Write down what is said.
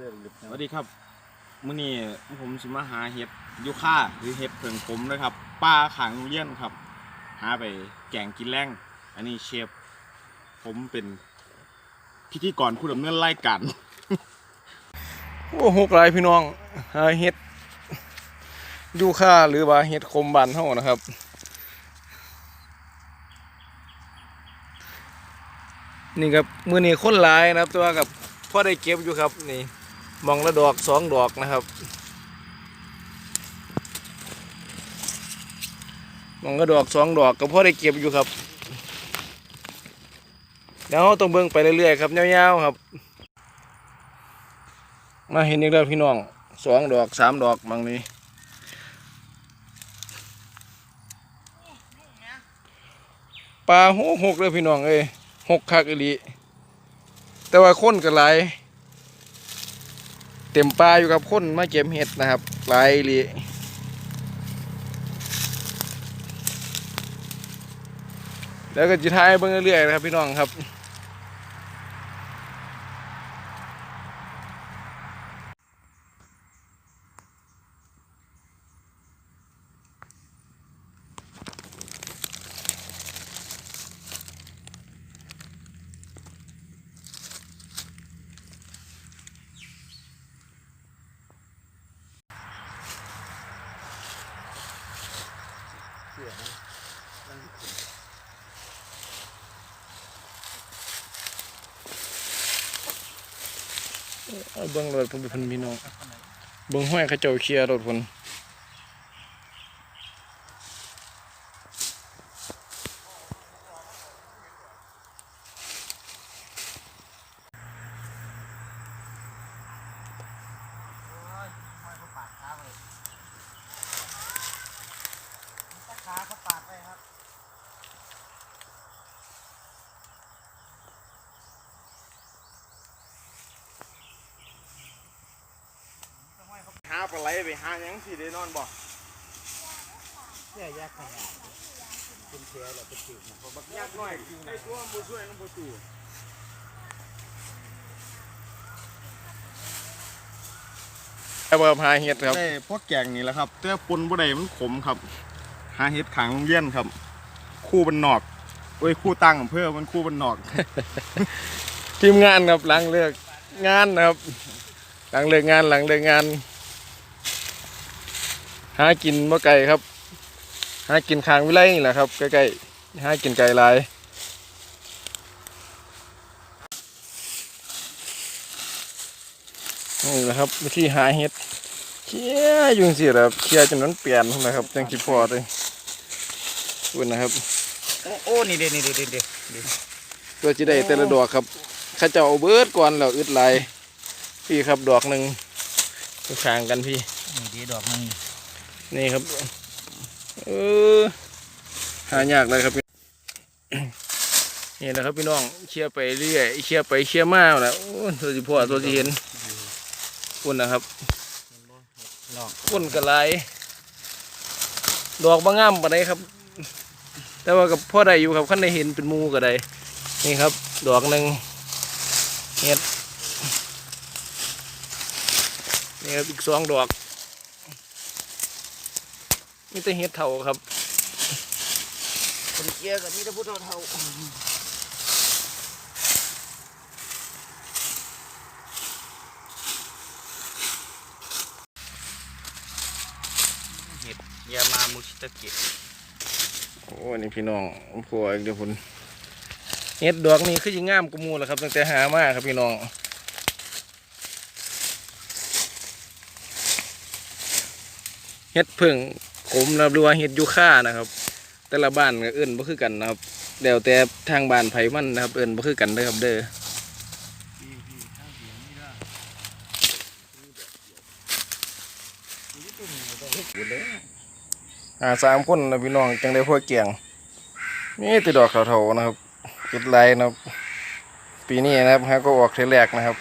สื้อเหลือบสวัสดีครับมื้อนี้ผมสิมาหาเห็ดยูค่าหรือเห็ดเผิงผมนะครับป้าขังเลี้ยนครับ หาไปแกงกินแรงอันนี้เชฟผมเป็นพิธีกรผู้ดำเนินรายการโอ้หกหลายพี่น้องหาเห็ดยูค่าหรือว่าเห็ดคมบานเฮานะครับนี่ครับมือนี้คนหลายนะครับแต่ว่ากับพ่อได้เก็บอยู่ครับนี่ มองละดอกสองดอกนะครับ มองละดอกสองดอกกับพ่อได้เก็บอยู่ครับเดี๋ยวเราต้องเบิ่งไปเรื่อยๆครับยาวๆครับ มาเห็นอีกแล้วพี่น้องสองดอกสามดอกบางนี้ปลาหกหกเลยพี่น้องเอ้ยหกคักอีลีแต่ว่าคนก็หลาย เต็มปลาอยู่กับคนมาเก็บเห็ดนะครับลายหลีแล้วก็จะทายเบิ่งเรื่อยๆนะครับพี่น้องครับ เอาเบิ้งรถผมเป็นพี่น้องเบิ้งห้อยเขาเจ้าเคลียร์รถ คนหาปลาไหลไปหาหยังสิได้นอนบ่เนี่ยแยกขยะเป็นเทียร์แล้วเป็นจิ๋วนะบักยากน้อยไอ้ตัวบ่ช่วยกันบ่ตู่เอาไปหาเห็ดครับ ได้พวกแกงนี่แหละครับแต่ปนบ่ได้มันขมครับหาเห็ดขังเลี้ยนครับ คู่บันนอกโอ้ยคู่ตั้งอำเภอมันคู่บันนอก ทีมงานครับหลังเลิกงานนะครับ หลังเลิกงานหลังเลิกงาน หากินเมะไก่ครับ หากินคางวิไลนี่แหละครับใกล้ๆหากินไก่ลายนี่แหละครับวิธีหาเห็ดเคี่ยอยุงสิครับเคี่ยจนนั้นเปลี่ยนนะครับจังคิดพอเลย คุณนะครับโอ้โอ้นี่เด่นนี่เด่นเด่นเด่นตัวจะได้แต่ละดอกครับเข้าเจ้าเอาเบิดก่อนแล้วอึดไหลายพี่ครับดอกหนึ่งข้างกันพี่นี่ดีดอกนึงนี่ครับเออหายากเลยครับพี่นี่นะครับพี่น้องเชี่ยร์ไปเรื่อยเชี่ยร์ไปเชี่ยร์มาแล้วโอ้ยตัวสิพ่อตัวสิเห็นปุ่นนะครับลองปุ่นกระไรดอกบางงามปานใดครับ แต่ว่ากับพ่อใดอยู่ครับขั้นได้เห็นเป็นหมูก็ได้นี่ครับ ดอกหนึ่งเห็ดนี่ครับอีกสองดอกมีแต่เห็ดเถาครับคนเกียร์กับมีแต่พุทธเท่าเห็ดยามามุชิตะเกะ โอ้นี่พี่น้องผัวอีกเดี๋ยวพุ่นเห็ดดอกนี้คือยังงามกว่าหมูแหละครับ ตั้งแต่หามาครับพี่น้องเห็ดผึ่งขมนะครับหรือว่าเห็ดยูค่านะครับ แต่ละบ้านก็เอิ้นบ่คือกันนะครับเดี๋ยวแต่ทางบ้านไผมันนะครับ เอิ้นบ่คือกันเด้อครับเด้อ หาสามคนนะพี่น้องจังได้พวกเกียงนี่ติดดอกเถาๆนะครับติดลายนะครับ ปีนี้นะครับฮะก็ออกเทแรกนะครับ